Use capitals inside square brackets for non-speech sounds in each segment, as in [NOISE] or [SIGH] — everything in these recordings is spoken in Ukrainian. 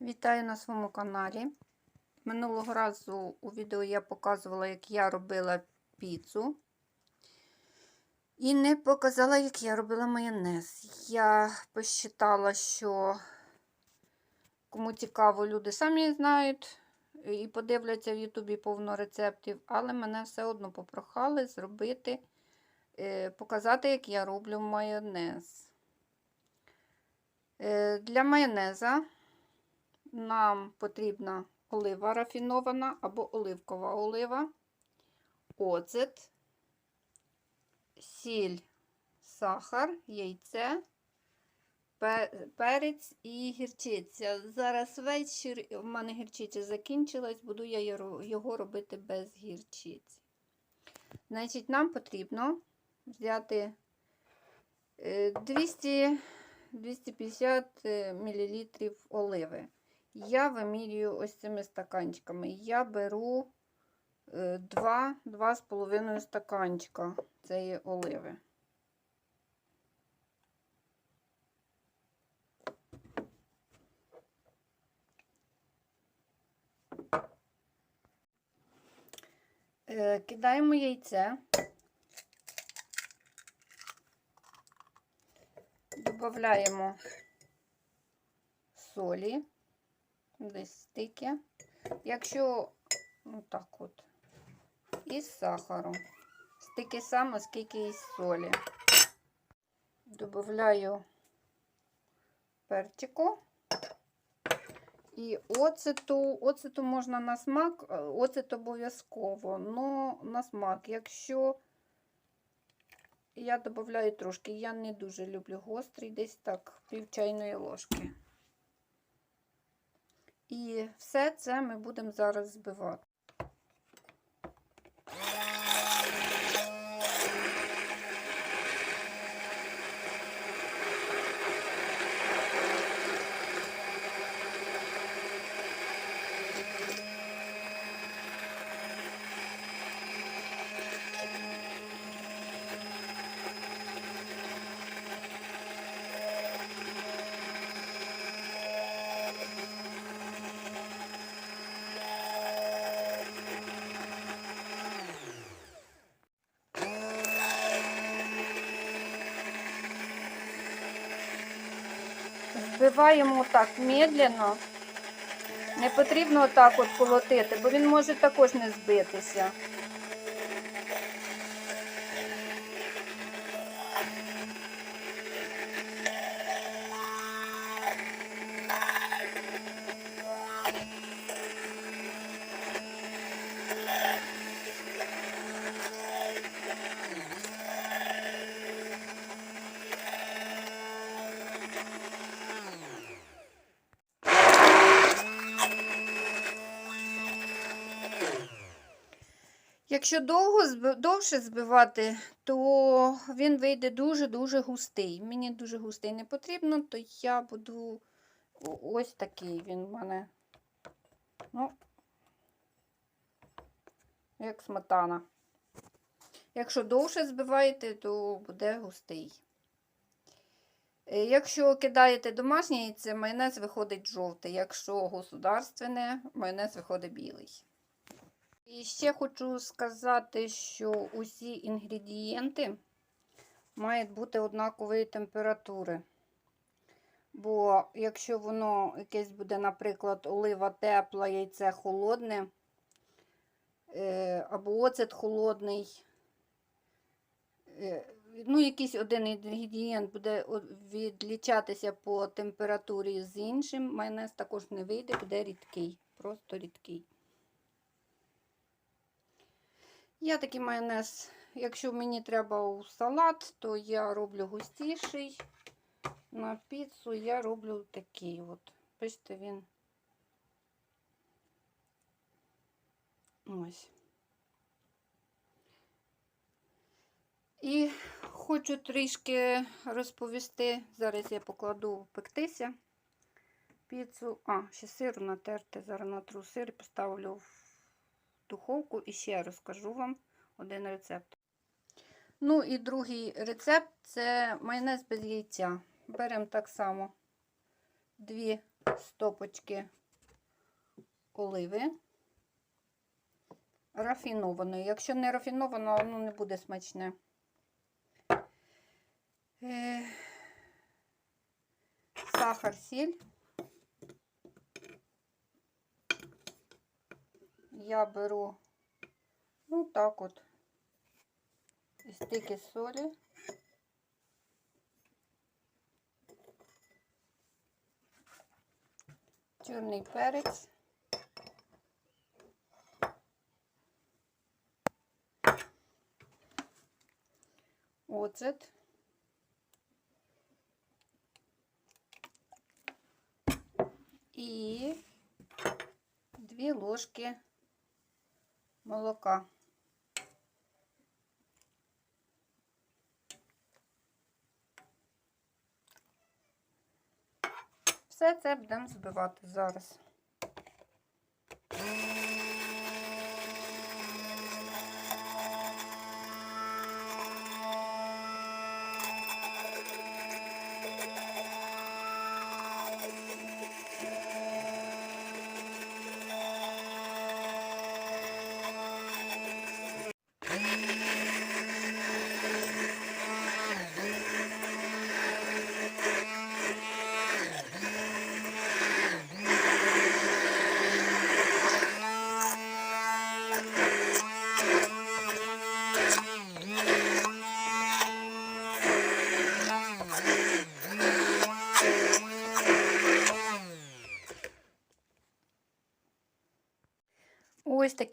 Вітаю на своєму каналі. Минулого разу у відео я показувала, як я робила піцу. І не показала, як я робила майонез. Я посчитала, що кому цікаво, люди самі знають і подивляться в Ютубі повно рецептів, але мене все одно попрохали зробити, е, показати, як я роблю майонез. Е, Для майонеза нам потрібна олива рафінована або оливкова олива, оцет, сіль, сахар, яйце, перець і гірчиця. Зараз вечір, в мене гірчиця закінчилась, буду я його- робити без гірчиці. Значить, нам потрібно взяти е, 200 250 мл оливи. Я вимірюю ось цими стаканчиками. Я беру 2-2,5 стаканчика цієї оливи. Е, Кидаємо яйце. Додаємо солі, десь стики. Якщо отак от, і сахару. Стики само, скільки і солі. Добавляю перчику. І оцету, оцету можна на смак, е, оцет обов'язково, але на смак. Якщо я додаю трошки, я не дуже люблю гострий, десь так, пів чайної ложки. І все це ми будемо зараз збивати. Збиваємо так медленно. Не потрібно отак от колотити, бо він може також не збитися. Якщо довго, довше збивати, то він вийде дуже-дуже густий. Мені дуже густий не потрібно, то я буду ось такий він в мене. Ну, як сметана. Якщо довше збиваєте, то буде густий. Е, Якщо кидаєте домашнє яйце, майонез виходить жовтий. Якщо государственне, майонез виходить білий. І ще хочу сказати, що усі інгредієнти мають бути однакової температури. Бо якщо воно якесь буде, наприклад, олива тепла, яйце холодне, е, або оцет холодний, е, ну, якийсь один інгредієнт буде відлічатися по температурі з іншим, майонез також не вийде, буде рідкий, просто рідкий. Я такий майонез, якщо мені треба у салат, то я роблю густіший. На піцу я роблю такий от. Бачите, він ось. І хочу трішки розповісти. Зараз я покладу пектися піцу. А, ще сиру натерти. Зараз натру сир і поставлю в духовку і ще розкажу вам один рецепт. Ну і другий рецепт це майонез без яйця. Беремо так само дві стопочки оливи рафінованої. Якщо не рафіновано, воно не буде смачне. Е, Сахар, сіль. Я беру, ну так от, і стики солі. Чорний перець. Оцет. І дві ложки молока. Все це будемо збивати зараз.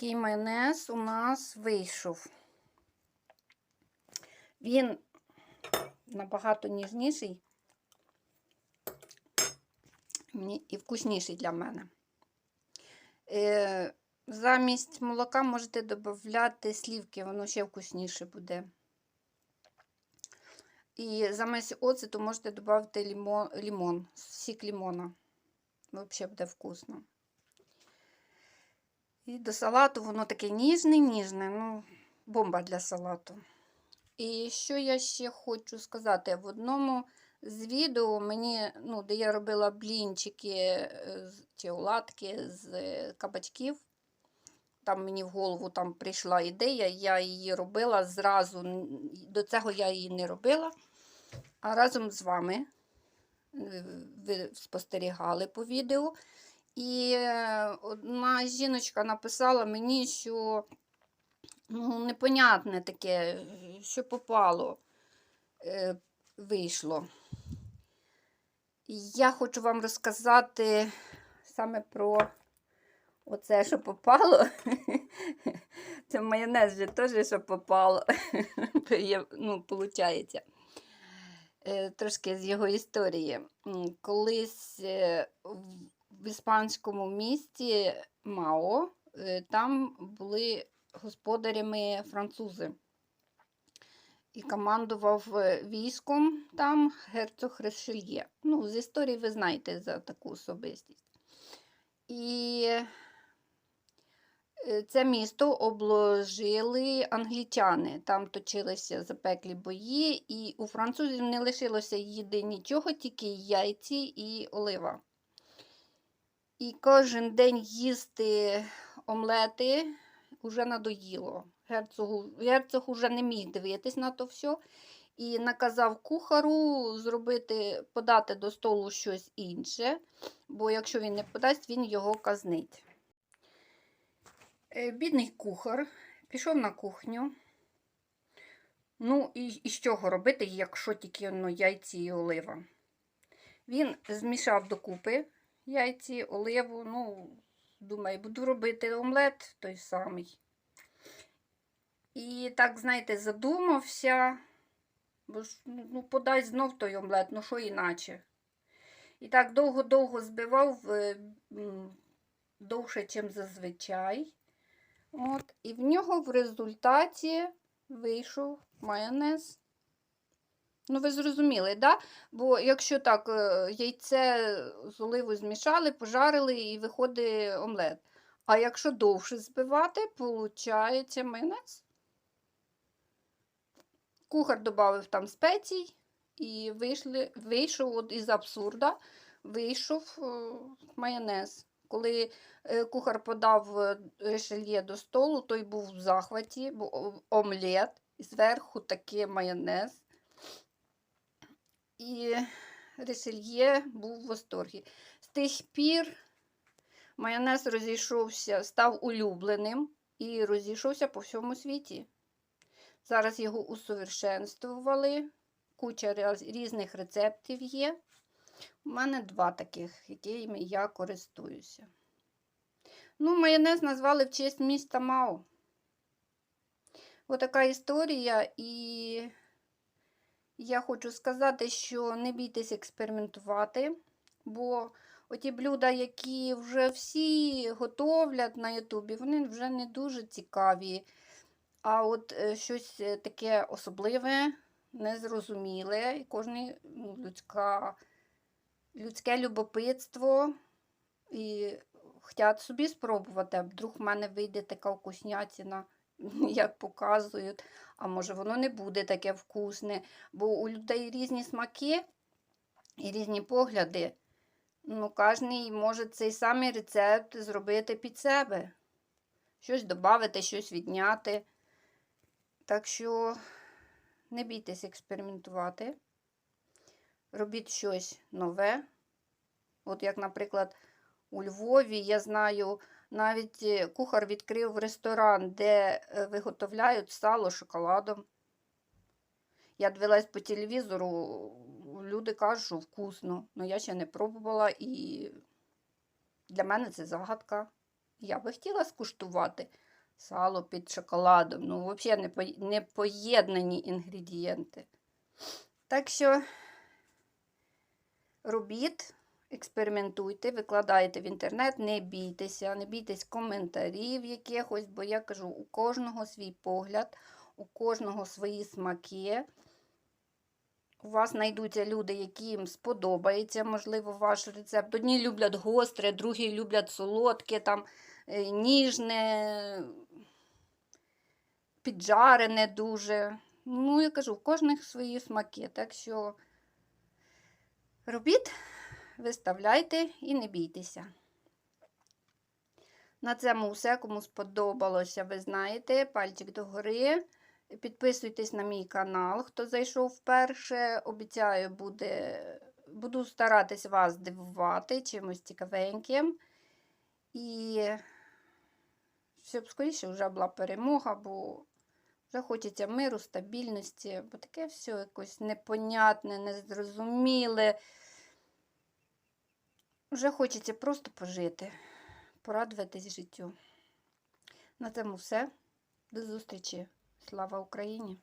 Такий майонез у нас вийшов. Він набагато ніжніший і вкусніший для мене. Е, замість молока можете додати слівки, воно ще вкусніше буде. І замість оцету можете додати лімон, сік лімона. Взагалі буде вкусно. І до салату воно таке ніжне, ніжне, ну, бомба для салату. І що я ще хочу сказати? В одному з відео мені, ну, де я робила блінчики е, чи оладки з кабачків, там мені в голову там прийшла ідея, я її робила зразу. До цього я її не робила. А разом з вами е, ви спостерігали по відео. І е, одна жіночка написала мені, що ну, непонятне таке, е, що попало, е, вийшло. Я хочу вам розказати саме про оце, що попало. [LAUGHS] Це майонез же теж, що попало. [LAUGHS] Ну, виходить. Трошки з його історії. Колись е, в- іспанському місті Мао е, там були господарями французи. І командував е, військом там герцог Решельє. Ну, з історії ви знаєте за таку особистість. І е, це місто обложили англічани. Там точилися запеклі бої, і у французів не лишилося їди нічого, тільки яйці і олива. І кожен день їсти омлети вже надоїло. Герцогу, герцог уже не міг дивитись на то все і наказав кухару зробити, подати до столу щось інше, бо якщо він не подасть, він його казнить. Е, Бідний кухар пішов на кухню. Ну, і, і з чого робити, якщо тільки ну, яйці і олива? Він змішав докупи яйці, оливу. Ну, думаю, буду робити омлет той самий. І так, знаєте, задумався, бо ж ну, подай знов той омлет, ну що іначе. І так довго-довго збивав е, довше, ніж зазвичай. От, і в нього в результаті вийшов майонез. Ну, ви зрозуміли, да? Бо якщо так, е, яйце з оливою змішали, пожарили і виходить омлет. А якщо довше збивати, виходить майонез. Кухар додав там спецій і вийшли, вийшов от із абсурда. вийшов е, майонез. Коли е, кухар подав ришельє до столу, той був в захваті, бо омлет, і зверху такий майонез. І ришельє був в восторгі. З тих пір майонез розійшовся, став улюбленим і розійшовся по всьому світі. Зараз його усовершенствували, куча різних рецептів є. У мене два таких, якими я користуюся. Ну, майонез назвали в честь міста Мао. Отака історія, і я хочу сказати, що не бійтесь експериментувати, бо оті блюда, які вже всі готовлять на Ютубі, вони вже не дуже цікаві. А от е, щось е, таке особливе, незрозуміле, і кожен ну, людська, людське любопитство і хочуть собі спробувати, а вдруг в мене вийде така вкуснятина, [LAUGHS] як показують. А може воно не буде таке вкусне, бо у людей різні смаки і різні погляди. Ну, кожен може цей самий рецепт зробити під себе. Щось додати, щось відняти. Так що не бійтесь експериментувати. Робіть щось нове. От як, наприклад, у Львові, я знаю, навіть е, кухар відкрив ресторан, де е, виготовляють сало шоколадом. Я дивилась по телевізору, люди кажуть, що вкусно. Ну, я ще не пробувала і для мене це загадка. Я би хотіла скуштувати сало під шоколадом. Ну, взагалі не, поєднані інгредієнти. Так що робіть, експериментуйте, викладайте в інтернет, не бійтеся, не бійтесь коментарів якихось, бо я кажу, у кожного свій погляд, у кожного свої смаки. У вас знайдуться люди, яким сподобається, можливо, ваш рецепт. Одні люблять гостре, другі люблять солодке, там, е, ніжне, піджарене дуже. Ну, я кажу, у кожних свої смаки. Так що робіть, виставляйте і не бійтеся. На цьому все, кому сподобалося, ви знаєте, пальчик догори. Підписуйтесь на мій канал, хто зайшов вперше. Обіцяю, буде, буду старатись вас дивувати чимось цікавеньким. І щоб скоріше вже була перемога, бо вже хочеться миру, стабільності, бо таке все якось непонятне, незрозуміле. Вже хочеться просто пожити, порадуватись життю. На цьому все. До зустрічі. Слава Україні!